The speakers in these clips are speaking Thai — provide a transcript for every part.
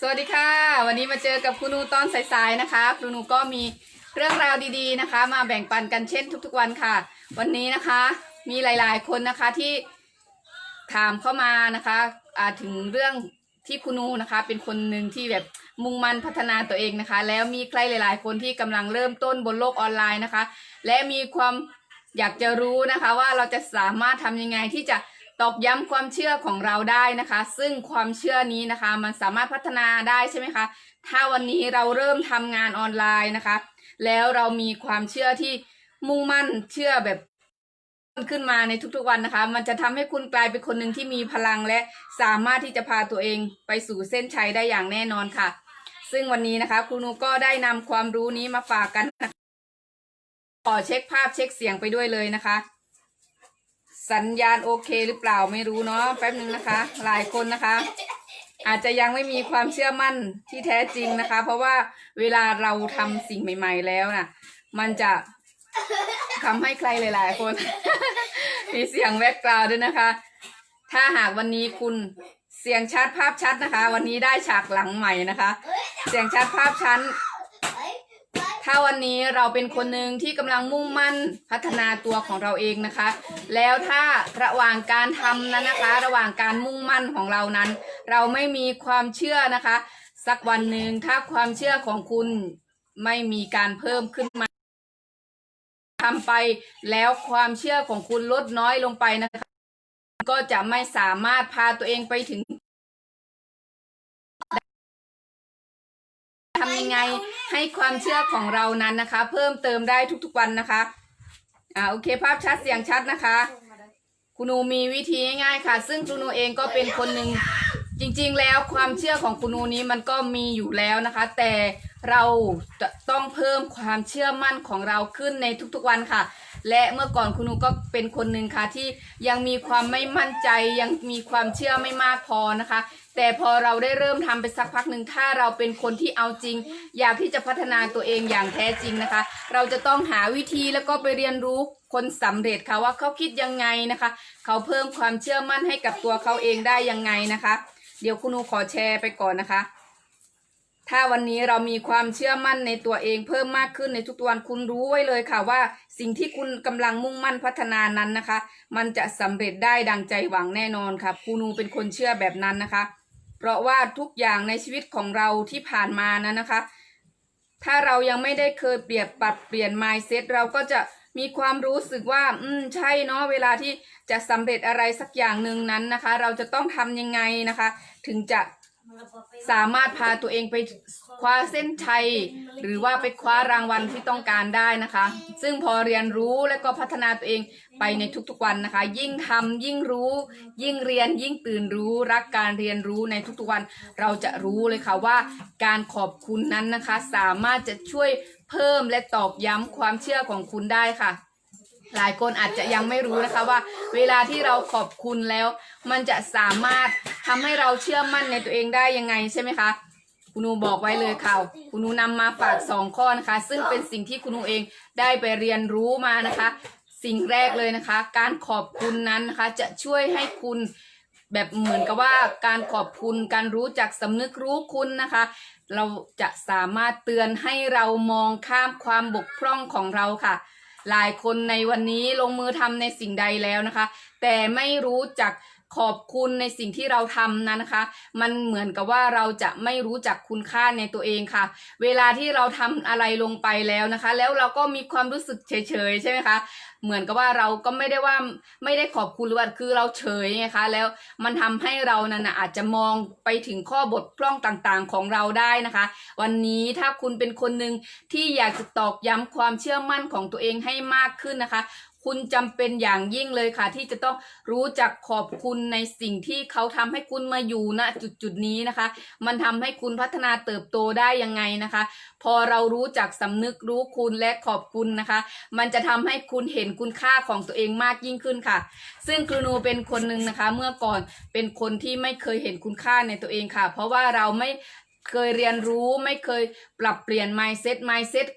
สวัสดีค่ะ วันนี้มาเจอกับครูนูตอนสายๆนะคะครูนูก็มีเรื่องราวดีๆนะคะ มาแบ่งปันกันเช่นทุกๆวันค่ะ วันนี้นะคะมีหลายๆคนนะคะที่ถามเข้ามานะคะอ่าถึงเรื่องที่ครูนูนะคะ เป็นคนหนึ่งที่แบบมุ่งมั่นพัฒนาตัวเองนะคะ แล้วมีใครหลาย ๆ คนที่กำลังเริ่มต้นบนโลกออนไลน์นะคะ และมีความอยากจะรู้นะคะ ว่าเราจะสามารถทำยังไงที่จะ ตอกย้ำความเชื่อของเราได้นะคะ ซึ่งความเชื่อนี้นะคะ มันสามารถพัฒนาได้ใช่ไหมคะ ถ้าวันนี้เราเริ่มทำงานออนไลน์นะคะ แล้วเรามีความเชื่อที่มุ่งมั่นเชื่อแบบขึ้นมาในทุกๆวันนะคะ มันจะทำให้คุณกลายเป็นคนหนึ่งที่มีพลังและสามารถที่จะพาตัวเองไปสู่เส้นชัยได้อย่างแน่นอนค่ะ ซึ่งวันนี้นะคะครูนูก็ได้นำความรู้นี้มาฝากกันขอเช็คภาพเช็คเสียงไปด้วยเลยนะคะ สัญญาณโอเคหรือเปล่าไม่รู้เนาะแป๊บนึงนะคะ หลายคนนะคะ อาจจะยังไม่มีความเชื่อมั่นที่แท้จริงนะคะ เพราะว่าเวลาเราทำสิ่งใหม่ ๆ แล้วน่ะ มันจะทำให้ใครหลาย ๆ คน มีเสียงแบ็กกราวด์ด้วยนะคะ ถ้าหากวันนี้คุณเสียงชัดภาพชัดนะคะ วันนี้ได้ฉากหลังใหม่นะคะ เสียงชัดภาพชัด ถ้าวันนี้เราเป็นคนหนึ่งที่กำลังมุ่งมั่นพัฒนาตัวของเราเองนะคะ แล้วถ้าระหว่างการทำนั้นนะคะ ระหว่างการมุ่งมั่นของเรานั้น เราไม่มีความเชื่อนะคะ สักวันหนึ่งถ้าความเชื่อของคุณไม่มีการเพิ่มขึ้นมาทำไปแล้วความเชื่อของคุณลดน้อยลงไปนะคะ ก็จะไม่สามารถพาตัวเองไปถึง ยังไงให้ความเชื่อของเรานั้นนะคะ เพิ่มเติมได้ทุกๆวันนะคะอ่าโอเคภาพชัดเสียงชัดนะคะ คุณนูมีวิธีง่ายๆค่ะ ซึ่งคุณนูเองก็เป็นคนหนึ่งจริงๆแล้วความเชื่อของคุณนูนี้มันก็มีอยู่แล้วนะคะ แต่เราจะต้องเพิ่มความเชื่อมั่นของเราขึ้นในทุกๆวันค่ะ และเมื่อก่อนคุณนูก็เป็นคนหนึ่งค่ะที่ยังมีความไม่มั่นใจ ยังมีความเชื่อไม่มากพอนะคะ แต่พอเราได้เริ่มทำไปสักพักหนึ่งถ้าเราเป็นคนที่เอาจริง อยากที่จะพัฒนาตัวเองอย่างแท้จริงนะคะ เราจะต้องหาวิธีแล้วก็ไปเรียนรู้คนสำเร็จค่ะว่าเขาคิดยังไงนะคะ เขาเพิ่มความเชื่อมั่นให้กับตัวเขาเองได้ยังไงนะคะ เดี๋ยวคุณนูขอแชร์ไปก่อนนะคะ ถ้าวันนี้เรามีความเชื่อมั่นในตัวเองเพิ่มมากขึ้นในทุกๆวันคุณรู้ไว้เลยค่ะว่า สิ่งที่คุณกำลังมุ่งมั่นพัฒนานั้นนะคะ มันจะสำเร็จได้ดังใจหวังแน่นอนค่ะคูนูเป็นคนเชื่อแบบนั้นนะคะ เพราะว่าทุกอย่างในชีวิตของเราที่ผ่านมานั้นนะคะ ถ้าเรายังไม่ได้เคยเปลี่ยนปรับเปลี่ยน mindset เราก็จะมีความรู้สึกว่า อืม ใช่เนาะ เวลาที่จะสำเร็จอะไรสักอย่างหนึ่งนั้นนะคะ เราจะต้องทำยังไงนะคะ ถึงจะ สามารถพาตัวเองไปคว้าเส้นชัย หรือว่าไปคว้ารางวัลที่ต้องการได้นะคะ ซึ่งพอเรียนรู้และก็พัฒนาตัวเองไปในทุกๆวันนะคะ ยิ่งทำยิ่งรู้ ยิ่งเรียนยิ่งตื่นรู้รักการเรียนรู้ในทุกๆวัน เราจะรู้เลยค่ะว่า การขอบคุณนั้นนะคะ สามารถจะช่วยเพิ่มและตอกย้ำความเชื่อของคุณได้ค่ะ หลายคนอาจจะยังไม่รู้นะคะว่า เวลาที่เราขอบคุณแล้ว มันจะสามารถทำให้เราเชื่อมั่นในตัวเองได้ยังไงใช่ไหมคะคุณนูบอกไว้เลยค่ะ คุณนูนำมาฝากสองข้อนะคะ ซึ่งเป็นสิ่งที่คุณนูเองได้ไปเรียนรู้มานะคะ สิ่งแรกเลยนะคะ การขอบคุณนั้นนะคะ จะช่วยให้คุณแบบเหมือนกับว่าการขอบคุณการรู้จักสำนึกรู้คุณนะคะ เราจะสามารถเตือนให้เรามองข้ามความบกพร่องของเราค่ะ หลายคนในวันนี้ลงมือทำในสิ่งใดแล้วนะคะ แต่ไม่รู้จัก ขอบคุณในสิ่งที่เราทำนั้นะคะ มันเหมือนกับว่าเราจะไม่รู้จักคุณค่าในตัวเองค่ะ เวลาที่เราทำอะไรลงไปแล้วนะคะ แล้วเราก็มีความรู้สึกเฉยๆใช่ไหมคะเหมือนกับว่าเราก็ไม่ได้ว่าไม่ได้ขอบคุณหรือว่าคือเราเฉยไงคะแล้วมันทำให้เรานั่นนะอาจจะมองไปถึงข้อบกพร่องต่างๆของเราได้นะคะ วันนี้ถ้าคุณเป็นคนหนึ่งที่อยากจะตอกย้ำความเชื่อมั่นของตัวเองให้มากขึ้นนะคะ คุณจำเป็นอย่างยิ่งเลยค่ะ ที่จะต้องรู้จักขอบคุณในสิ่งที่เขาทำให้คุณมาอยู่ณจุดจุดนี้นะคะ มันทำให้คุณพัฒนาเติบโตได้ยังไงนะคะ พอเรารู้จักสำนึกรู้คุณและขอบคุณนะคะ มันจะทำให้คุณเห็นคุณค่าของตัวเองมากยิ่งขึ้นค่ะ ซึ่งครูนูเป็นคนหนึ่งนะคะ เมื่อก่อนเป็นคนที่ไม่เคยเห็นคุณค่าในตัวเองค่ะ เพราะว่าเราไม่เคยเรียนรู้ไม่เคยปรับเปลี่ยน mindset mindset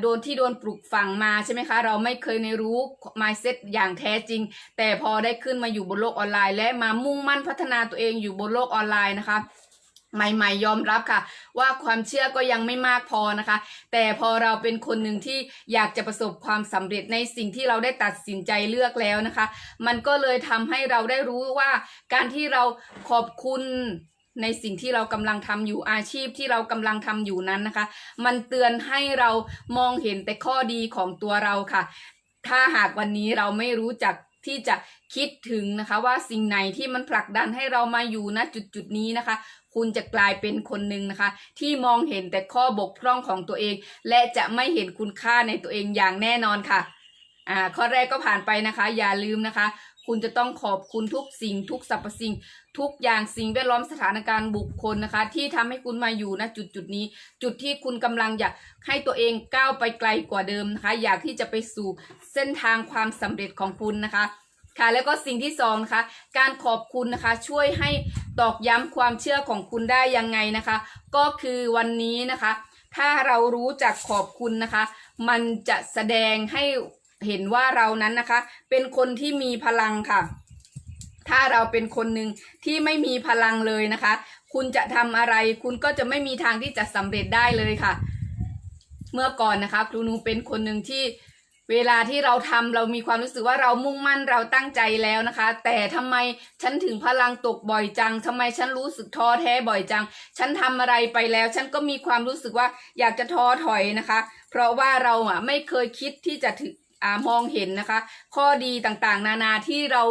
โดนที่โดนปลูกฝังมาใช่ไหมคะ เราไม่เคยในรู้ mindset อย่างแท้จริง แต่พอได้ขึ้นมาอยู่บนโลกออนไลน์ และมามุ่งมั่นพัฒนาตัวเองอยู่บนโลกออนไลน์นะคะใหม่ๆยอมรับค่ะ ว่าความเชื่อก็ยังไม่มากพอนะคะ แต่พอเราเป็นคนหนึ่งที่อยากจะประสบความสำเร็จในสิ่งที่เราได้ตัดสินใจเลือกแล้วนะคะ มันก็เลยทำให้เราได้รู้ว่าการที่เราขอบคุณ ในสิ่งที่เรากำลังทำอยู่อาชีพที่เรากำลังทำอยู่นั้นนะคะ มันเตือนให้เรามองเห็นแต่ข้อดีของตัวเราค่ะ ถ้าหากวันนี้เราไม่รู้จักที่จะคิดถึงนะคะว่าสิ่งไหนที่มันผลักดันให้เรามาอยู่ณจุดจุดนี้นะคะ คุณจะกลายเป็นคนหนึ่งนะคะ ที่มองเห็นแต่ข้อบกพร่องของตัวเอง และจะไม่เห็นคุณค่าในตัวเองอย่างแน่นอนค่ะอ่าข้อแรกก็ผ่านไปนะคะ อย่าลืมนะคะ คุณจะต้องขอบคุณทุกสิ่งทุกสรรพสิ่ง ทุกอย่างสิ่งแวดล้อมสถานการณ์บุคคลนะคะ ที่ทำให้คุณมาอยู่ณจุดจุดนี้ จุดที่คุณกำลังอยากให้ตัวเองก้าวไปไกลกว่าเดิมนะคะ อยากที่จะไปสู่เส้นทางความสำเร็จของคุณนะคะค่ะแล้วก็สิ่งที่สองนะคะการขอบคุณนะคะช่วยให้ตอกย้ำความเชื่อของคุณได้ยังไงนะคะ ก็คือวันนี้นะคะ ถ้าเรารู้จักขอบคุณนะคะ มันจะแสดงให้เห็นว่าเรานั้นนะคะ เป็นคนที่มีพลังค่ะ ถ้าเราเป็นคนหนึ่งที่ไม่มีพลังเลยนะคะ คุณจะทำอะไร คุณก็จะไม่มีทางที่จะสำเร็จได้เลยค่ะ เมื่อก่อนนะคะครูนูเป็นคนหนึ่งที่เวลาที่เราทำเรามีความรู้สึกว่าเรามุ่งมั่นเราตั้งใจแล้วนะคะ แต่ทำไมฉันถึงพลังตกบ่อยจังทำไมฉันรู้สึกท้อแท้บ่อยจัง ฉันทำอะไรไปแล้ว ฉันก็มีความรู้สึกว่าอยากจะท้อถอยนะคะ เพราะว่าเราอะไม่เคยคิดที่จะถึงอ่ามองเห็นนะคะ ข้อดีต่างๆ นานาที่เรา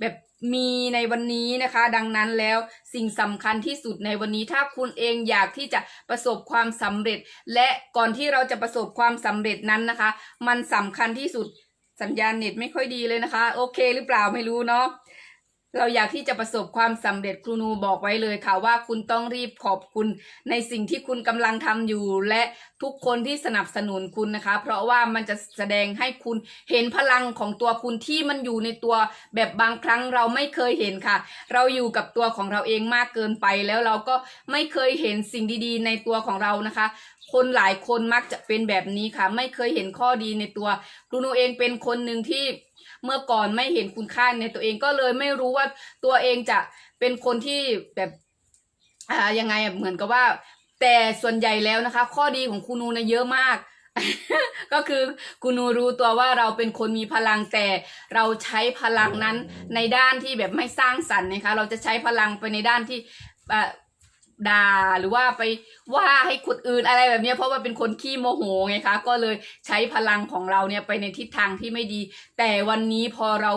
แบบ มีในวันนี้นะคะ ดังนั้นแล้วสิ่งสำคัญที่สุดในวันนี้ถ้าคุณเองอยากที่จะประสบความสำเร็จ และก่อนที่เราจะประสบความสำเร็จนั้นนะคะ มันสำคัญที่สุดสัญญาณเน็ตไม่ค่อยดีเลยนะคะ โอเคหรือเปล่าไม่รู้เนาะ เราอยากที่จะประสบความสำเร็จครูนูบอกไว้เลยค่ะว่าคุณต้องรีบขอบคุณในสิ่งที่คุณกำลังทำอยู่ และทุกคนที่สนับสนุนคุณนะคะ เพราะว่ามันจะแสดงให้คุณเห็นพลังของตัวคุณที่มันอยู่ในตัวแบบบางครั้งเราไม่เคยเห็นค่ะ เราอยู่กับตัวของเราเองมากเกินไป แล้วเราก็ไม่เคยเห็นสิ่งดีๆ ในตัวของเรานะคะคนหลายคนมักจะเป็นแบบนี้ค่ะ ไม่เคยเห็นข้อดีในตัวครูนูเองเป็นคนหนึ่งที่ เมื่อก่อนไม่เห็นคุณค่าในตัวเองก็เลยไม่รู้ว่าตัวเองจะเป็นคนที่แบบอ่ายังไงเหมือนกับว่า แต่ส่วนใหญ่แล้วนะคะ ข้อดีของคุณนูนะเยอะมาก ก็คือคุณนูรู้ตัวว่าเราเป็นคนมีพลังแต่เราใช้พลังนั้นในด้านที่แบบไม่สร้างสรรค์นะคะ เราจะใช้พลังไปในด้านที่อ่า ด่าหรือว่าไปว่าให้คนอื่นอะไรแบบนี้เพราะว่าเป็นคนขี้โมโหไงคะ ก็เลยใช้พลังของเราเนี่ยไปในทิศทางที่ไม่ดี แต่วันนี้พอเรา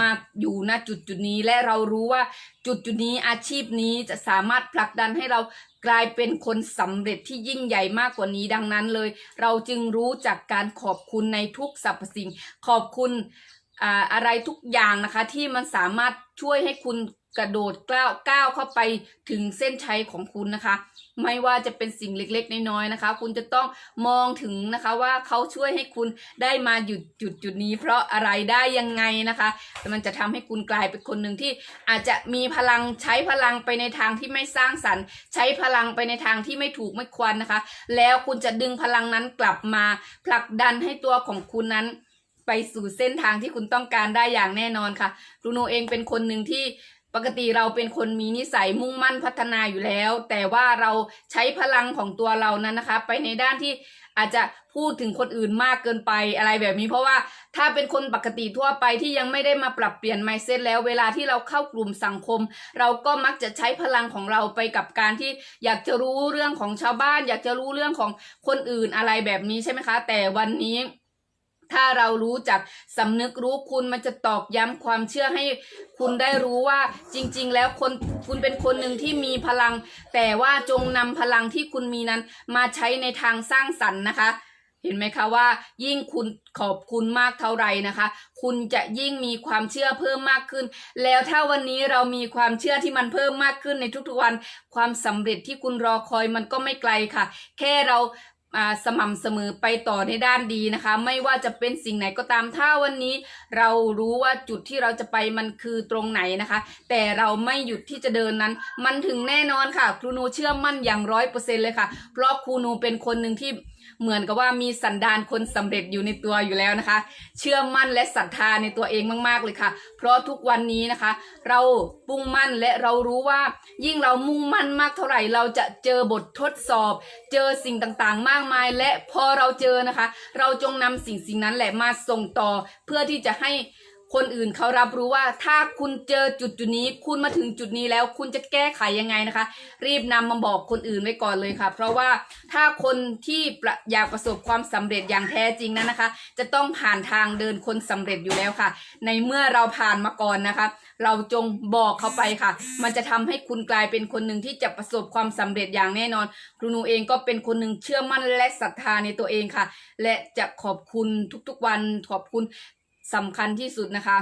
มาอยู่ณจุดจุดนี้และเรารู้ว่าจุดจุดนี้อาชีพนี้จะสามารถผลักดันให้เรากลายเป็นคนสำเร็จที่ยิ่งใหญ่มากกว่านี้ดังนั้นเลย เราจึงรู้จักการขอบคุณในทุกสรรพสิ่ง ขอบคุณอ่าอะไรทุกอย่างนะคะที่มันสามารถ ช่วยให้คุณกระโดดก้าวก้าวเข้าไปถึงเส้นชัยของคุณนะคะ ไม่ว่าจะเป็นสิ่งเล็กๆน้อยๆนะคะ คุณจะต้องมองถึงนะคะว่าเขาช่วยให้คุณได้มาหยุดจุดจุดนี้ เพราะอะไรได้ยังไงนะคะมันจะทำให้คุณกลายเป็นคนหนึ่งที่อาจจะมีพลังใช้พลังไปในทางที่ไม่สร้างสรรค์ ใช้พลังไปในทางที่ไม่ถูกไม่ควรนะคะ แล้วคุณจะดึงพลังนั้นกลับมาผลักดันให้ตัวของคุณนั้น ไปสู่เส้นทางที่คุณต้องการได้อย่างแน่นอนค่ะบรูโนเองเป็นคนหนึ่งที่ปกติเราเป็นคนมีนิสัยมุ่งมั่นพัฒนาอยู่แล้ว แต่ว่าเราใช้พลังของตัวเรานั้นนะคะ ไปในด้านที่อาจจะพูดถึงคนอื่นมากเกินไปอะไรแบบนี้ เพราะว่าถ้าเป็นคนปกติทั่วไปที่ยังไม่ได้มาปรับเปลี่ยน mindset แล้วเวลาที่เราเข้ากลุ่มสังคม เราก็มักจะใช้พลังของเราไปกับการที่อยากจะรู้เรื่องของชาวบ้าน อยากจะรู้เรื่องของคนอื่นอะไรแบบนี้ใช่ไหมคะ แต่วันนี้ ถ้าเรารู้จักสำนึกรู้คุณมันจะตอกย้ำความเชื่อให้คุณได้รู้ว่าจริง ๆ แล้วคนคุณเป็นคนหนึ่งที่มีพลัง แต่ว่าจงนำพลังที่คุณมีนั้น มาใช้ในทางสร้างสรรค์นะคะ เห็นไหมคะว่า ยิ่งคุณขอบคุณมากเท่าไหร่นะคะ คุณจะยิ่งมีความเชื่อเพิ่มมากขึ้น แล้วถ้าวันนี้เรามีความเชื่อที่มันเพิ่มมากขึ้นในทุกๆวัน ความสำเร็จที่คุณรอคอยมันก็ไม่ไกลค่ะ แค่เราอ่า สม่ำเสมอไปต่อในด้านดีนะคะ ไม่ว่าจะเป็นสิ่งไหนก็ตามถ้าวันนี้ เรารู้ว่าจุดที่เราจะไปมันคือตรงไหนนะคะ แต่เราไม่หยุดที่จะเดินนั้น มันถึงแน่นอนค่ะ ครูนูเชื่อมั่นอย่างร้อยเปอร์เซ็นเลยค่ะ เพราะครูนูเป็นคนหนึ่งที่ เหมือนกับว่ามีสันดานคนสำเร็จอยู่ในตัวอยู่แล้วนะคะ เชื่อมั่นและศรัทธาในตัวเองมากๆเลยค่ะ เพราะทุกวันนี้นะคะ เรามุ่งมั่นและเรารู้ว่า ยิ่งเรามุ่งมั่นมากเท่าไหร่ เราจะเจอบททดสอบ เจอสิ่งต่างๆ มากมาย และพอเราเจอนะคะ เราจงนำสิ่งสิ่งนั้นแหละมาส่งต่อเพื่อที่จะให้ คนอื่นเขารับรู้ว่าถ้าคุณเจอจุดจุดนี้ คุณมาถึงจุดนี้แล้วคุณจะแก้ไขยังไงนะคะ รีบนำมาบอกคนอื่นไว้ก่อนเลยค่ะ เพราะว่าถ้าคนที่อยากประสบความสำเร็จอย่างแท้จริงนั้นนะคะ จะต้องผ่านทางเดินคนสำเร็จอยู่แล้วค่ะ ในเมื่อเราผ่านมาก่อนนะคะ เราจงบอกเขาไปค่ะ มันจะทำให้คุณกลายเป็นคนหนึ่งที่จะประสบความสำเร็จอย่างแน่นอน ครูหนูเองก็เป็นคนหนึ่งเชื่อมั่นและศรัทธาในตัวเองค่ะ และจะขอบคุณทุกๆวันขอบคุณ สำคัญที่สุดนะคะ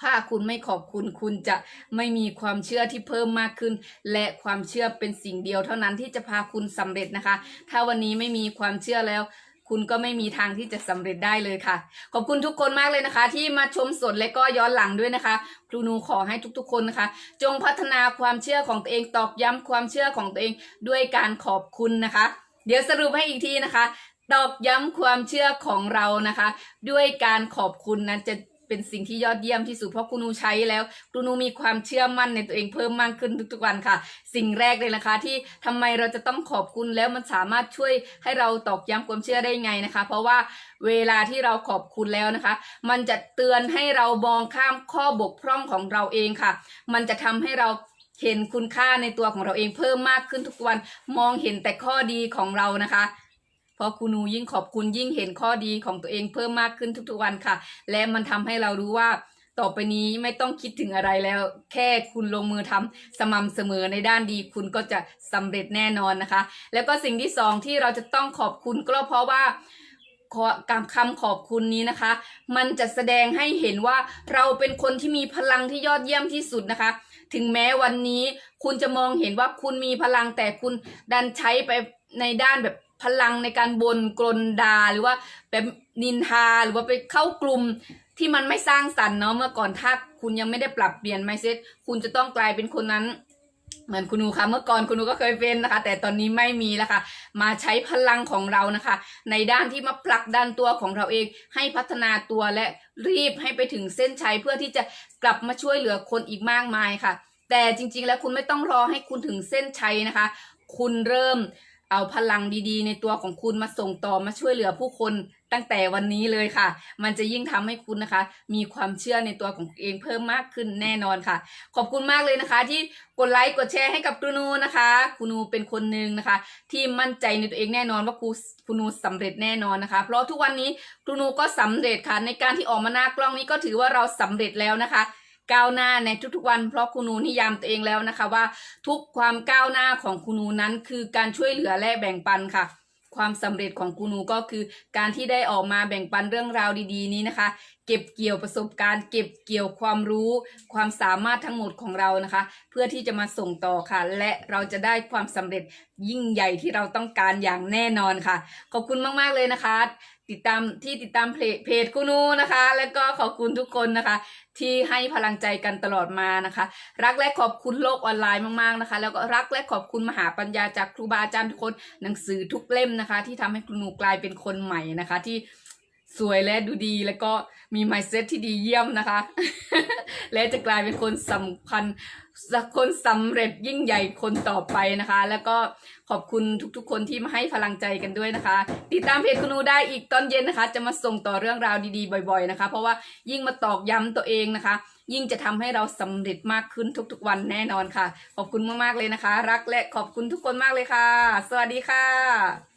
ถ้าคุณไม่ขอบคุณ คุณจะไม่มีความเชื่อที่เพิ่มมากขึ้น และความเชื่อเป็นสิ่งเดียวเท่านั้นที่จะพาคุณสำเร็จนะคะ ถ้าวันนี้ไม่มีความเชื่อแล้วคุณก็ไม่มีทางที่จะสำเร็จได้เลยค่ะ ขอบคุณทุกคนมากเลยนะคะ ที่มาชมสดและก็ย้อนหลังด้วยนะคะ ครูนูขอให้ทุกๆคนนะคะ จงพัฒนาความเชื่อของตัวเองตอกย้ำความเชื่อของตัวเองด้วยการขอบคุณนะคะ เดี๋ยวสรุปให้อีกทีนะคะ ตอกย้ำความเชื่อของเรานะคะ ด้วยการขอบคุณนั้นจะเป็นสิ่งที่ยอดเยี่ยมที่สุดเพราะครูนูใช้แล้วครูนูมีความเชื่อมั่นในตัวเองเพิ่มมากขึ้นทุกๆวันค่ะ สิ่งแรกเลยนะคะ ที่ทำไมเราจะต้องขอบคุณแล้วมันสามารถช่วยให้เราตอกย้ำความเชื่อได้ไงนะคะ เพราะว่าเวลาที่เราขอบคุณแล้วนะคะ มันจะเตือนให้เรามองข้ามข้อบกพร่องของเราเองค่ะ มันจะทำให้เราเห็นคุณค่าในตัวของเราเองเพิ่มมากขึ้นทุกวัน มองเห็นแต่ข้อดีของเรานะคะ พราะครูนูยิ่งขอบคุณยิ่งเห็นข้อดีของตัวเองเพิ่มมากขึ้นทุกๆวันค่ะ และมันทำให้เรารู้ว่าต่อไปนี้ไม่ต้องคิดถึงอะไรแล้ว แค่คุณลงมือทำสม่ำเสมอในด้านดี คุณก็จะสำเร็จแน่นอนนะคะ แล้วก็สิ่งที่สองที่เราจะต้องขอบคุณก็เพราะว่าการคำขอบคุณนี้นะคะ มันจะแสดงให้เห็นว่าเราเป็นคนที่มีพลังที่ยอดเยี่ยมที่สุดนะคะ ถึงแม้วันนี้คุณจะมองเห็นว่าคุณมีพลังแต่คุณดันใช้ไปในด้านแบบ พลังในการบนกลนดาหรือว่าแบบนินทาหรือว่าไปเข้ากลุ่มที่มันไม่สร้างสรรค์เนาะเมื่อก่อนถ้าคุณยังไม่ได้ปรับเปลี่ยนไมเซ็ตคุณจะต้องกลายเป็นคนนั้นเหมือนคุณนูค่ะเมื่อก่อนคุณนูก็เคยเป็นนะคะ แต่ตอนนี้ไม่มีแล้วค่ะมาใช้พลังของเรานะคะ ในด้านที่มาผลักดันตัวของเราเองให้พัฒนาตัวและรีบให้ไปถึงเส้นชัยเพื่อที่จะกลับมาช่วยเหลือคนอีกมากมายค่ะ แต่จริงๆแล้วคุณไม่ต้องรอให้คุณถึงเส้นชัยนะคะ คุณเริ่ม เอาพลังดีๆ ในตัวของคุณมาส่งต่อมาช่วยเหลือผู้คนตั้งแต่วันนี้เลยค่ะ มันจะยิ่งทำให้คุณนะคะ มีความเชื่อในตัวของเองเพิ่มมากขึ้นแน่นอนค่ะ ขอบคุณมากเลยนะคะ ที่กดไลค์กดแชร์ให้กับครูนูนะคะครูนูเป็นคนหนึ่งนะคะ ที่มั่นใจในตัวเองแน่นอนว่าครูครูนูสำเร็จแน่นอนนะคะ เพราะทุกวันนี้ครูนูก็สำเร็จค่ะ ในการที่ออกมาหน้ากล้องนี้ก็ถือว่าเราสำเร็จแล้วนะคะ ก้าวหน้าในทุกๆวัน เพราะครูนูนิยามตัวเองแล้วนะคะว่าทุกความก้าวหน้าของครูนูนั้นคือการช่วยเหลือและแบ่งปันค่ะ ความสำเร็จของครูนูก็คือ การที่ได้ออกมาแบ่งปันเรื่องราวดี ๆ นี้นะคะ เก็บเกี่ยวประสบการณ์ เก็บเกี่ยวความรู้ ความสามารถทั้งหมดของเรานะคะ เพื่อที่จะมาส่งต่อค่ะ และเราจะได้ความสำเร็จยิ่งใหญ่ที่เราต้องการอย่างแน่นอนค่ะ ขอบคุณมากๆเลยนะคะ ติดตามที่ติดตามเพจเพจครูนูนะคะ แล้วก็ขอบคุณทุกคนนะคะ ที่ให้พลังใจกันตลอดมานะคะ รักและขอบคุณโลกออนไลน์มากๆนะคะ แล้วก็รักและขอบคุณมหาปัญญาจากครูบาอาจารย์ทุกคนหนังสือทุกเล่มนะคะ ที่ทำให้ครูนูกลายเป็นคนใหม่นะคะที่ สวยและดูดีแล้วก็มี mindset ที่ดีเยี่ยมนะคะ และจะกลายเป็นคนสำคัญคนสำเร็จยิ่งใหญ่คนต่อไปนะคะ แล้วก็ขอบคุณทุกๆ คนที่มาให้พลังใจกันด้วยนะคะ ติดตามเพจคุณนูได้อีกตอนเย็นนะคะ จะมาส่งต่อเรื่องราวดีๆ บ่อย ๆนะคะ เพราะว่ายิ่งมาตอกย้ำตัวเองนะคะ ยิ่งจะทำให้เราสำเร็จมากขึ้นทุกๆ วันแน่นอนค่ะ ขอบคุณมากๆเลยนะคะ รักและขอบคุณทุกคนมากเลยค่ะ สวัสดีค่ะ